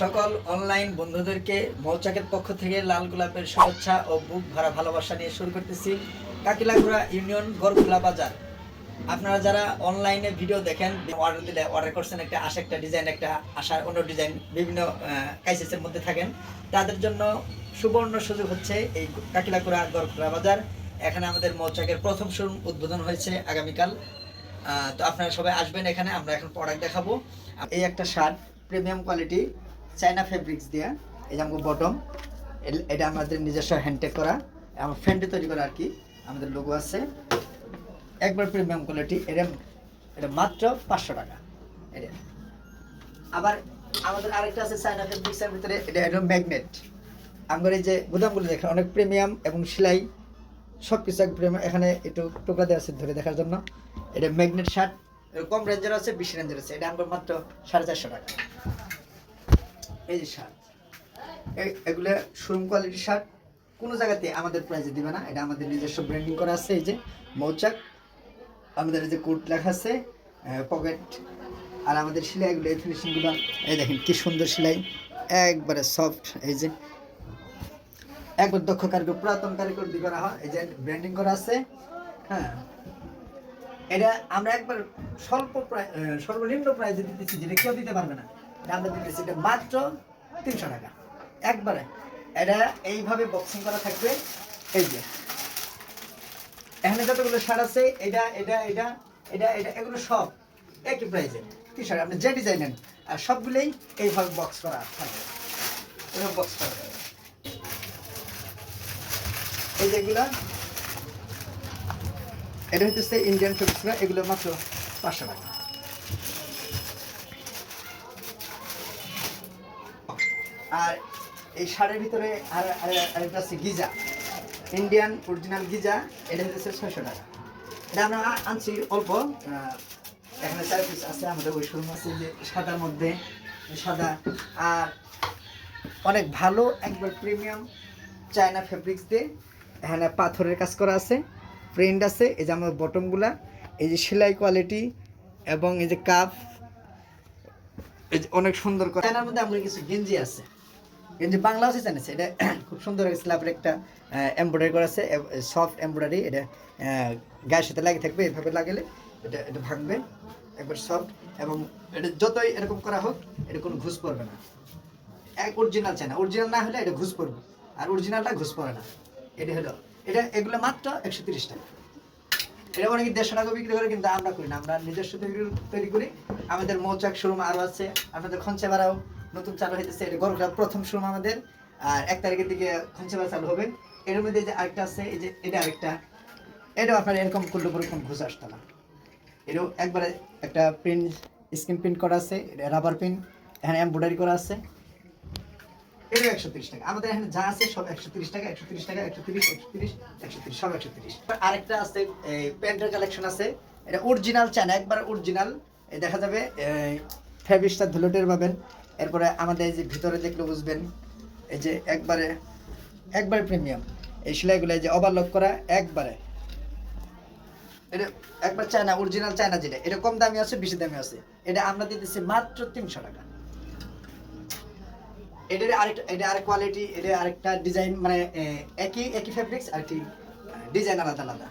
সকল অনলাইন বন্ধুদেরকে মৌচাকের পক্ষ থেকে লাল গোলাপের শুভেচ্ছা ও বুক ভরা ভালোবাসা নিয়ে শুরু করতেছি কাকিলাগুড়া ইউনিয়ন গড়খোলা বাজার। আপনারা যারা অনলাইনে ভিডিও দেখেন অর্ডার দিলে অর্ডার করছেন একটা আসে একটা ডিজাইন একটা আসার অন্য ডিজাইন বিভিন্ন কাইসেসের মধ্যে থাকেন। তাদের জন্য সুবর্ণ সুযোগ হচ্ছে এই কাকিলাকুড়া গড়খোলা বাজার। এখানে আমাদের মৌচাকের প্রথম শোরুম উদ্বোধন হয়েছে আগামীকাল। তো আপনারা সবাই আসবেন এখানে, আমরা এখন প্রোডাক্ট দেখাবো। এই একটা shirt premium quality China fabrics দিয়া, এই যে বটম এটা আমাদের নিজস্ব হ্যান্ডটেক করা, আমার ফ্রেন্ডে তৈরি করা আর কি, আমাদের লোগো আছে। একবার প্রিমিয়াম কোয়ালিটি এটা এটা মাত্র পাঁচশো টাকা। এটা আবার আমাদের আরেকটা আছে চাইনা ফেব্রিক্সের ভিতরে, এটা এটা ম্যাগনেট আমাদের এই যে গুদামগুলো দেখেন, অনেক প্রিমিয়াম এবং সেলাই সব কিছু এক প্রিমিয়াম এখানে একটু টোকা দেওয়া আছে ধরে দেখার জন্য। এটা ম্যাগনেট শার্ট কম রেঞ্জের আছে, বেশি রেঞ্জের আছে। এটা আমার মাত্র সাড়ে চারশো টাকা। এই যে শার্ট এগুলো শোরুম কোয়ালিটির শার্ট, কোনো জায়গাতে আমাদের প্রাইজে দিবে না। এটা আমাদের নিজস্ব ব্র্যান্ডিং করা আছে, এই যে মৌচাক, আমাদের যে কোট লেখা আছে পকেট আর আমাদের সেলাইগুলো এই ফিনিশিংগুলো এই দেখেন কি সুন্দর সেলাই, একবারে সফট এই যে একবার দক্ষ কারিগর, পুরাতন কারিগর দিয়ে করা হয়। এই যে ব্র্যান্ডিং করা আছে হ্যাঁ। এটা আমরা একবার স্বল্প প্রায় সর্বনিম্ন প্রাইজে দিতেছি, যেটা কেউ দিতে পারবে না। আমরা দিতেছি মাত্র তিনশো টাকা। একবারে, এটা এইভাবে বক্সিং করা থাকবে, এই যে। এখানে যতগুলো আছে, এটা এটা এটা এটা এটা, এগুলো সব একই প্রাইজে আপনি যে আর সবগুলোই এইভাবে বক্স করা থাকবে। বক্স করা। এই এটা হচ্ছে ইন্ডিয়ান এগুলো মাত্র পাঁচশো টাকা। আর এই শাড়ির ভিতরে আর আর- আরেকটা আছে গিজা। ইন্ডিয়ান অরিজিনাল গিজা, এটা হচ্ছে ছয়শো টাকা। এটা আমরা আনছি অল্প এখানে চার পিস আছে, আমাদের ওই শোরুম আছে যে সাদার মধ্যে সাদা। আর অনেক ভালো, একবার প্রিমিয়াম চায়না ফেব্রিক্স দিয়ে এখানে পাথরের কাজ করা আছে প্রিন্ট আছে, এই যে আমার বটমগুলা এই যে সেলাই কোয়ালিটি এবং এই যে কাপ এই যে অনেক সুন্দর চায়নার মধ্যে আমার কিছু গেঞ্জি আছে। গেঞ্জি বাংলা আছে জানিস এটা খুব সুন্দর স্ল্যাবের একটা এমব্রয়ডারি করা আছে সফট এমব্রয়ডারি এটা গায়ের সাথে লাগিয়ে থাকবে, এভাবে লাগলে এটা এটা ভাঙবে, একবার সফট এবং এটা যতই এরকম করা হোক, এটা কোনো ঘুষ পড়বে না। এক অরিজিনাল চায় না অরিজিনাল না হলে এটা ঘুষ পড়বে, আর অরিজিনালটা ঘুষ পড়ে না। এটা হলো, এটা, এগুলো মাত্র একশো তিরিশ টাকা। এটা অনেকে দেড়শো টাকা বিক্রি করে, কিন্তু আমরা করি না, আমরা নিজস্ব তৈরি করি। আমাদের মৌচাক শোরুম আরও আছে আপনাদের খঞ্চেবাড়াও নতুন চালু হইতেছে, এটা গরুটা প্রথম শোরুম আমাদের। আর এক তারিখের দিকে খঞ্চেবাড়া চালু হবে। এর মধ্যে যে আরেকটা আছে, এই যে এটা আরেকটা। এটাও আপনার এরকম করলে পরে কোনো ঘুষ আসতো না। এটাও একবারে একটা প্রিন্ট স্ক্রিন প্রিন্ট করা আছে, এটা রাবার প্রিন্ট, এখানে এমব্রয়ডারি করা আছে। এটাও একশো তিরিশ টাকা। আমাদের এখানে যা আছে সব একশো তিরিশ টাকা, একশো তিরিশ টাকা, একশো তিরিশ একশো তিরিশ একশো তিরিশ, সব একশো তিরিশ। আরেকটা আছে প্যান্টের কালেকশন আছে। এটা অরিজিনাল চান একবার অরিজিনাল। দেখা যাবে ফেব্রিক্সটা ধুলোটের পাবেন। এরপরে আমাদের যে ভিতরে দেখলে বুঝবেন, এই যে একবারে একবারে প্রিমিয়াম এই সেলাইগুলো যে ওভারলক করা, একবারে। এটা একবার চায়না অরিজিনাল চায়না যেটা, এটা কম দামি আছে, বেশি দামি আছে। এটা আমরা দিতেছি মাত্র তিনশো টাকা। এটার আরেকটা, এটা আরেক কোয়ালিটি এটা আরেকটা ডিজাইন মানে একই একই ফেব্রিক্স আর কি ডিজাইন আলাদা আলাদা।